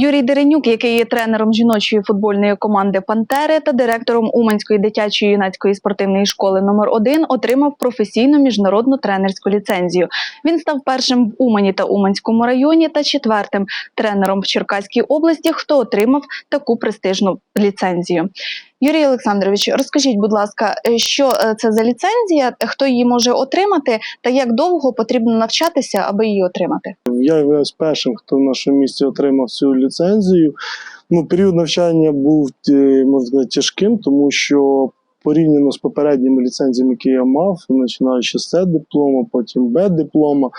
Юрій Деренюк, який є тренером жіночої футбольної команди Пантери та директором Уманської дитячої юнацької спортивної школи номер 1 отримав професійну міжнародну тренерську ліцензію. Він став першим в Умані та Уманському районі та четвертим тренером в Черкаській області, хто отримав таку престижну ліцензію. Юрій Олександрович, розкажіть, будь ласка, е, що е, це за ліцензія, хто її може отримати, та як довго потрібно навчатися, аби її отримати? Я являюсь першим, хто в нашому місті отримав цю ліцензію. Ну, період навчання був е, можна сказати, тяжким, тому що порівняно з попередніми ліцензіями, які я мав, починаючи з С диплома, потім Б диплома.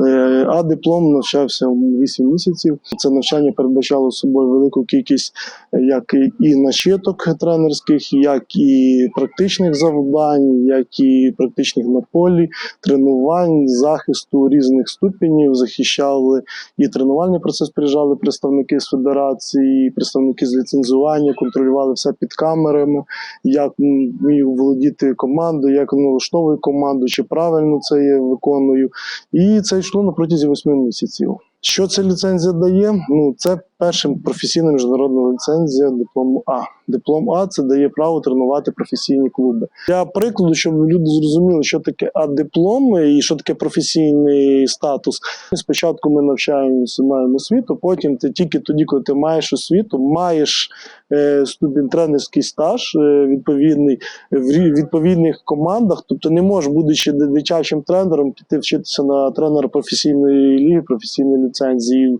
Е, А диплом навчався 8 місяців. Це навчання передбачало собою велику кількість як і начиток тренерських, як і практичних завдань, як і практичних на полі, тренувань, захисту різних ступенів. Захищали і тренувальний процес приїжджали представники з федерації, представники з ліцензування, контролювали все під камерами, як м, вмію володіти командою, як налаштовую команду, чи правильно це я виконую. І це йшло на протязі восьми місяців. Що ця ліцензія дає? Ну, це перша професійна міжнародна ліцензія диплому А. Диплом А це дає право тренувати професійні клуби. Для прикладу, щоб люди зрозуміли, що таке А-диплом і що таке професійний статус. Спочатку ми навчаємося, маємо освіту, потім ти тільки тоді, коли ти маєш освіту, маєш е, ступінь тренерський стаж е, відповідний в відповідних командах. Тобто не можеш, будучи ди- дитячим тренером, піти вчитися на тренера професійної ліги, професійної ліцензії.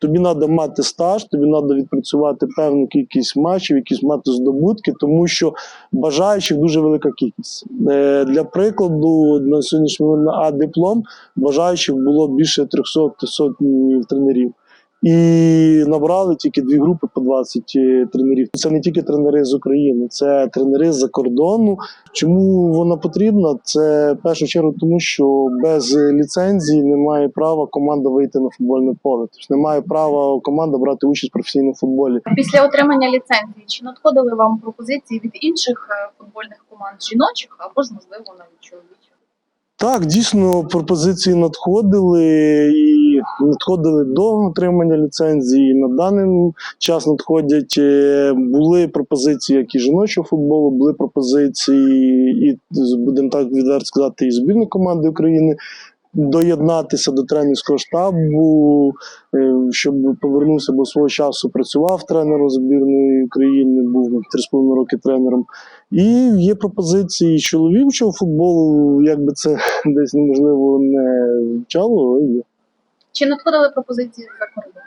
Тобі треба мати стаж, тобі треба відпрацювати певну кількість матчів, якісь мати здобутки, тому що бажаючих дуже велика кількість. Е, для прикладу, на сьогоднішній момент на А-диплом бажаючих було більше 300 сотень тренерів. І набрали тільки дві групи по 20 тренерів. Це не тільки тренери з України, це тренери з-за кордону. Чому вона потрібна? Це в першу чергу, тому що без ліцензії немає права команда вийти на футбольне поле. Тобто немає права команда брати участь в професійному футболі. Після отримання ліцензії чи надходили вам пропозиції від інших е, футбольних команд жіночих або ж можливо навіть чоловічих? Так, дійсно, пропозиції надходили і надходили до отримання ліцензії. На даний час надходять. е, Були пропозиції як і жіночого футболу, були пропозиції, і будемо так відверто сказати, і збірної команди України. Доєднатися до тренерського штабу, е, щоб повернувся, бо свого часу працював тренером збірної України, був 3,5 роки тренером. І є пропозиції чоловічого футболу, якби це десь можливо не вчало, але є. Чи надходили пропозиції за кордону?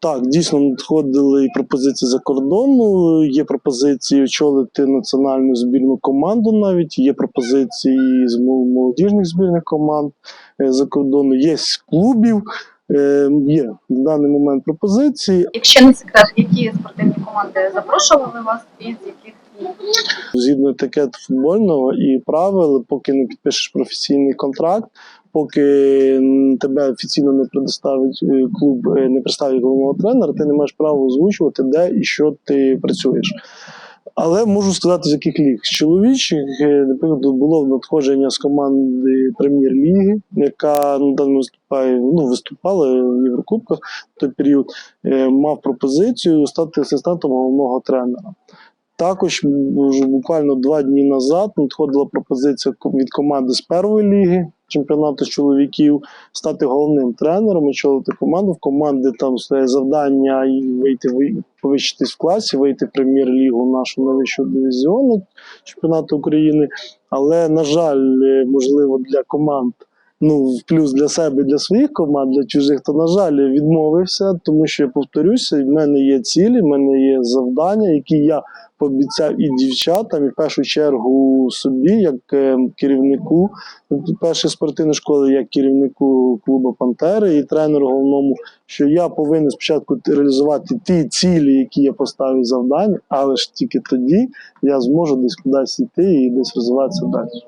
Так, дійсно надходили і пропозиції за кордону. Є пропозиції очолити національну збірну команду. Навіть є пропозиції з молодіжних збірних команд е, за кордону. Є з клубів. Е, Є в даний момент пропозиції. Якщо не секрет, які спортивні команди запрошували вас і з яких згідно етикету футбольного і правил, поки не підпишеш професійний контракт, поки тебе офіційно не предоставить е, клуб, е, не представить головного тренера, ти не маєш права озвучувати, де і що ти працюєш. Але можу сказати, з яких ліг. З чоловічих, е, наприклад, було надходження з команди прем'єр-ліги, яка ну, там виступає, ну, виступала в Єврокубках в той період, е, мав пропозицію стати асистентом головного тренера. Також буквально два дні назад надходила пропозиція від команди з першої ліги чемпіонату чоловіків стати головним тренером, очолити команду. В команди там своє завдання і вийти повищитись в класі, вийти в прем'єр-лігу нашу найвищого дивізіону чемпіонату України. Але, на жаль, е, можливо, для команд. Ну, в плюс для себе, для своїх команд, для чужих, то, на жаль, відмовився, тому що я повторюся, в мене є цілі, в мене є завдання, які я пообіцяв і дівчатам, і в першу чергу собі, як е, керівнику першої спортивної школи, як керівнику клубу Пантери і тренеру головному, що я повинен спочатку реалізувати ті цілі, які я поставив завдання, але ж тільки тоді я зможу десь кудись йти і десь розвиватися далі.